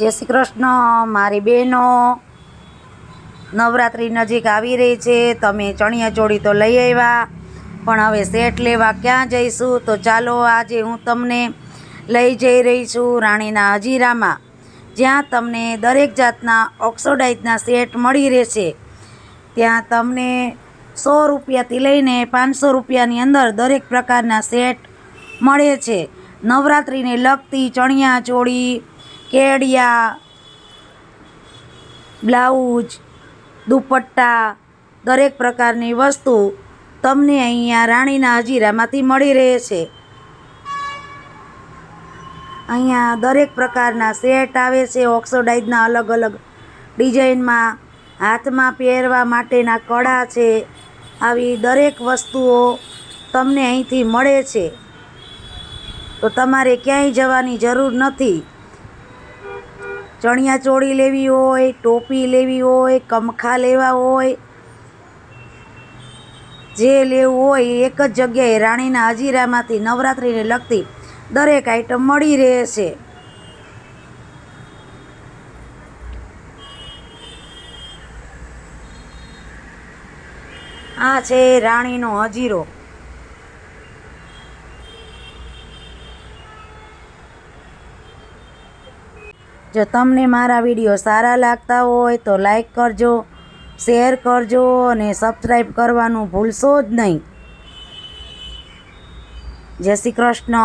જય શ્રી કૃષ્ણ, મારી બહેનો. નવરાત્રિ નજીક આવી રહી છે, તમે ચણિયા ચોળી તો લઈ આવ્યા, પણ હવે સેટ લેવા ક્યાં જઈશું? તો ચાલો આજે હું તમને લઈ જઈ રહી છું રાણીના હજીરામાં, જ્યાં તમને દરેક જાતના ઓક્સોડાઇઝના સેટ મળી રહેશે. ત્યાં તમને સો રૂપિયાથી લઈને પાંચસો રૂપિયાની અંદર દરેક પ્રકારના સેટ મળે છે. નવરાત્રિને લગતી ચણિયા ચોળી કેડિયા, બ્લાઉઝ, દુપટ્ટા, દરેક પ્રકારની વસ્તુ તમને અહીંયા રાણીના હજીરામાંથી મળી રહે છે. અહીંયા દરેક પ્રકારના સેટ આવે છે, ઓક્સોડાઇઝના અલગ અલગ ડિઝાઇનમાં, હાથમાં પહેરવા માટેના કડા છે. આવી દરેક વસ્તુઓ તમને અહીંથી મળે છે. તો તમારે ક્યાંય જવાની જરૂર નથી. ચણિયા ચોળી લેવી હોય, ટોપી લેવી હોય, કમખા લેવા હોય, જે લેવું હોય એક જ જગ્યાએ રાણીના હજીરામાંથી નવરાત્રિને લગતી દરેક આઈટમ મળી રહે છે આ છે રાણીનો હજીરો. જો તમને મારા વીડિયો સારા લાગતા હોય તો લાઈક કરજો શેર કરજો અને સબસ્ક્રાઈબ કરવાનું ભૂલશો જ નહીં. જય શ્રી કૃષ્ણ.